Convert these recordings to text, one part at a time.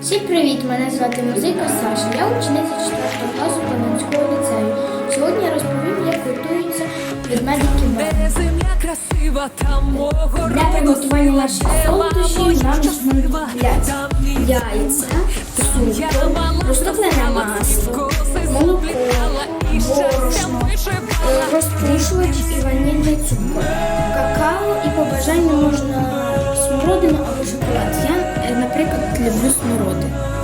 Всім привіт! Мене звати Музика Саша. Я учениця 4 класу Кам'янського ліцею. Сьогодні я розповім, як готуються. Де земля красива, там мого Для приготування наших солодощів нам знадобляться яйця, цукор, розтоплене масло, молоко, борошно, розпушувач і ванільний цукор, какао і по бажанню можна смородину або шоколад. Наприклад, люблю смородину.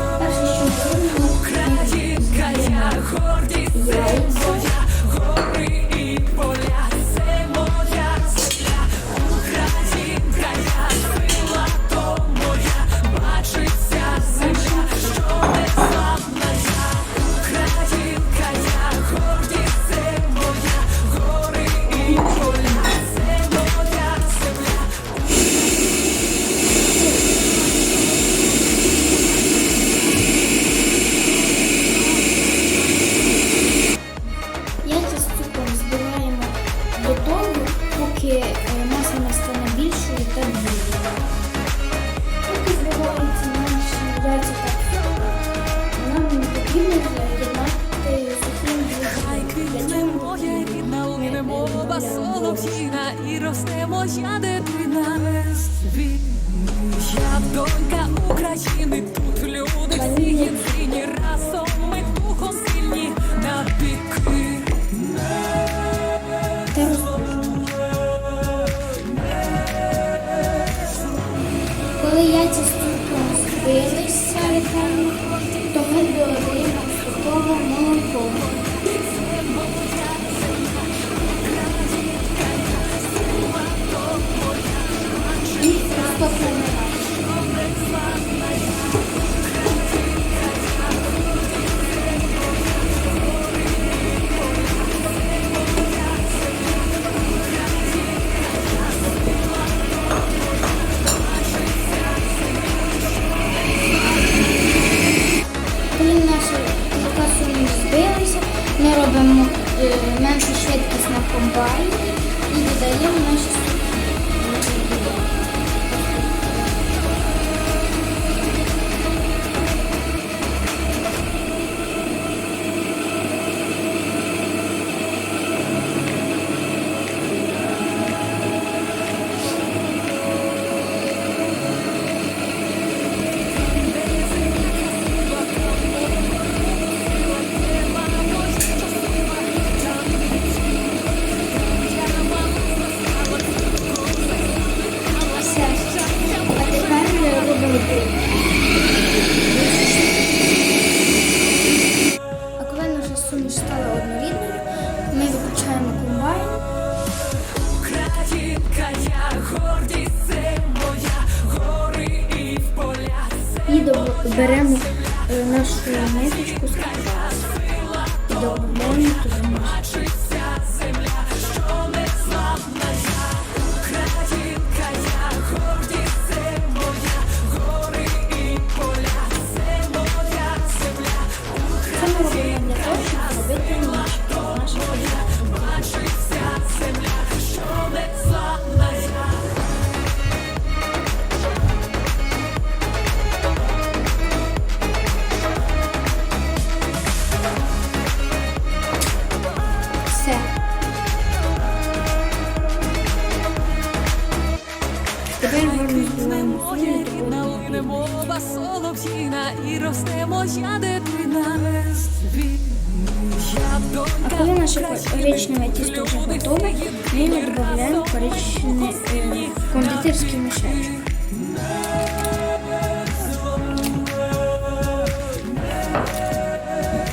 Солов'їна і росте моя дитина. Я донька України, тут люди всі єдині, разом ми духом сильні на піки. Коли яйця з цукром збилися то ми додаємо сухого молоко. Bye. Ниточку з квасу. І додаємо рідна мова солов'їна і росте моя дитина. А коли наше коричневе тісто вже готове, ми йому додаємо коричневий е, кондитерський мішечок.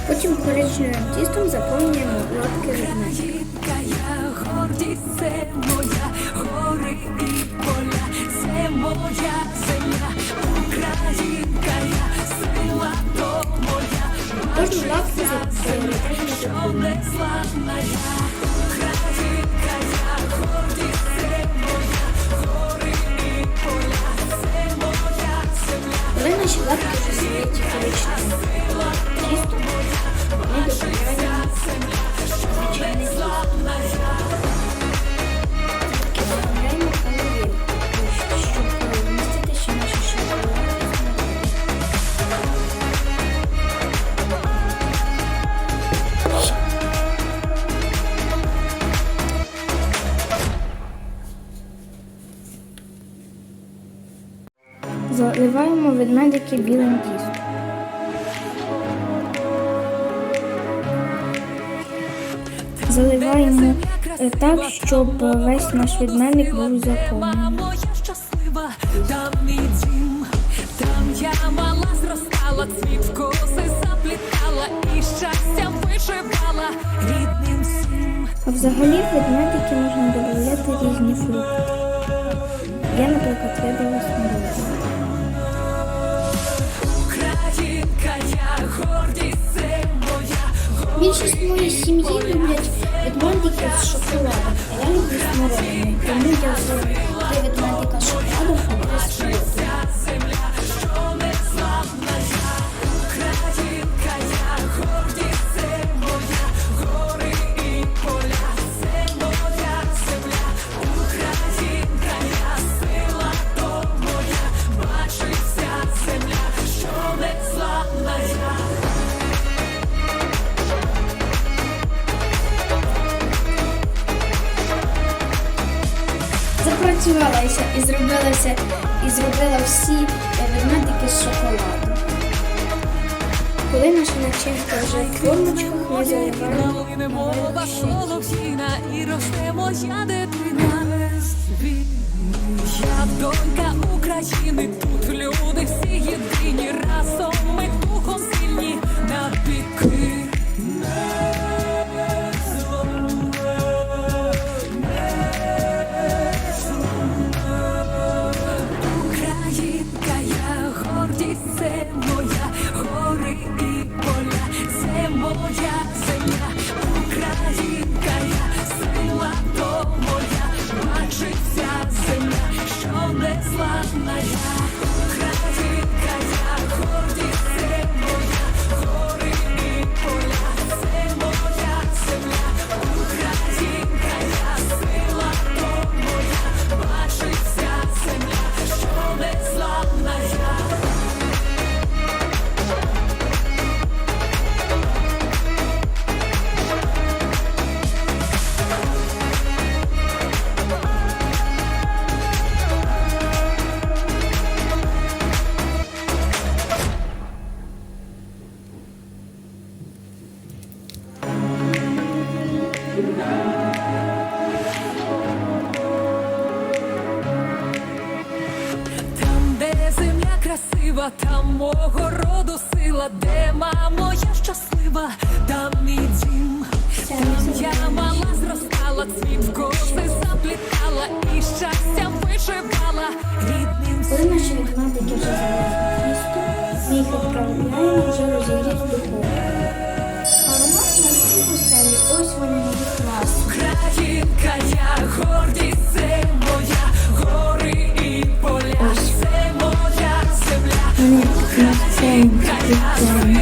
Потім коричневим тістом заповнюємо лапки ведмедя. Гордість, це моя, гори і поля, це моя Love is a ведмедики білим тістом. Заливаємо е, так, щоб весь наш ведмедик був заповнений. там я мала зростала, цвіт коси заплітала і щастям вишивала рідним всім. А взагалі ведмедики можна додавати різні фрукти. Я, наприклад, вибрала смородину. Більшість моєї сім'ї люблять ведмедики з шоколадом, а я люблю смородину. Тому я взяла три ведмедика з шоколадом, Запрацювалася і зробилася і зробила всі ведмедики з шоколаду. Коли наша начинка вже в формочках, ми заливаємо і росте моя дитина. Я донька України, тут люди всі єдині, разом ми духом сильні на піки. Красива, там мого роду сила, де мамо, я щаслива, там мій дім. Там я мала зростала, цвіт в коси заплітала і щастям вишивала рідним Коли наші ведмедики вже залили тісто, ми їх відправляємо вже розігріти в духовку. Земля.